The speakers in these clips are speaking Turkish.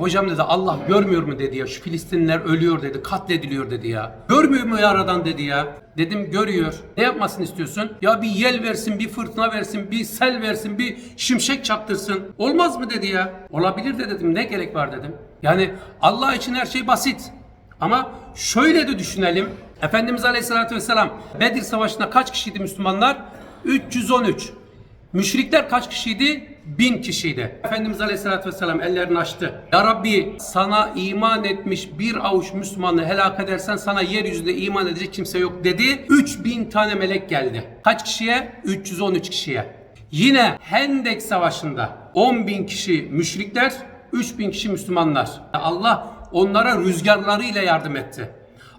Hocam dedi Allah görmüyor mu dedi ya şu Filistinliler ölüyor dedi katlediliyor dedi ya. Görmüyor mu yaradan dedi ya. Dedim görüyor. Ne yapmasını istiyorsun? Ya bir yel versin, bir fırtına versin, bir sel versin, bir şimşek çaktırsın. Olmaz mı dedi ya. Olabilir de dedim ne gerek var dedim. Yani Allah için her şey basit. Ama şöyle de düşünelim. Efendimiz Aleyhisselatü Vesselam Bedir Savaşı'nda kaç kişiydi Müslümanlar? 313. Müşrikler kaç kişiydi? Bin kişiydi. Efendimiz Aleyhisselatü Vesselam ellerini açtı. Ya Rabbi sana iman etmiş bir avuç Müslümanı helak edersen sana yeryüzünde iman edecek kimse yok dedi. 3000 tane melek geldi. Kaç kişiye? 313 kişiye. Yine Hendek Savaşı'nda 10 bin kişi müşrikler, 3 bin kişi Müslümanlar. Allah onlara rüzgarlarıyla yardım etti.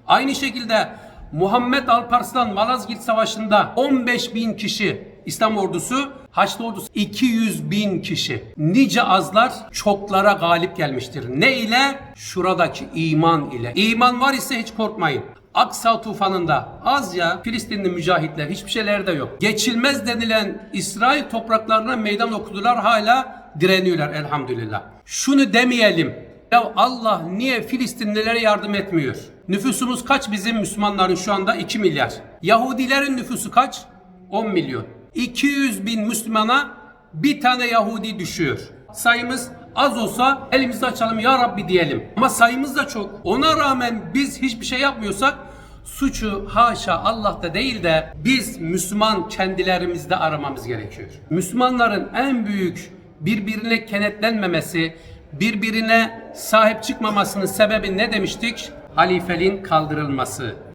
Aynı şekilde Muhammed Alparslan Malazgirt Savaşı'nda 15 bin kişi İslam ordusu, Haçlı ordusu 200 bin kişi. Nice azlar çoklara galip gelmiştir. Ne ile? Şuradaki iman ile. İman var ise hiç korkmayın. Aksa tufanında az ya Filistinli mücahitler hiçbir şeyler de yok. Geçilmez denilen İsrail topraklarına meydan okudular hala direniyorlar elhamdülillah. Şunu demeyelim. Ya Allah niye Filistinlilere yardım etmiyor? Nüfusumuz kaç bizim Müslümanların şu anda? 2 milyar. Yahudilerin nüfusu kaç? 10 milyon. 200 bin Müslümana bir tane Yahudi düşüyor. Sayımız az olsa elimizi açalım ya Rabbi diyelim. Ama sayımız da çok. Ona rağmen biz hiçbir şey yapmıyorsak suçu haşa Allah'ta değil de biz Müslüman kendilerimizde aramamız gerekiyor. Müslümanların en büyük birbirine kenetlenmemesi, birbirine sahip çıkmamasının sebebi ne demiştik? Halifeliğin kaldırılması.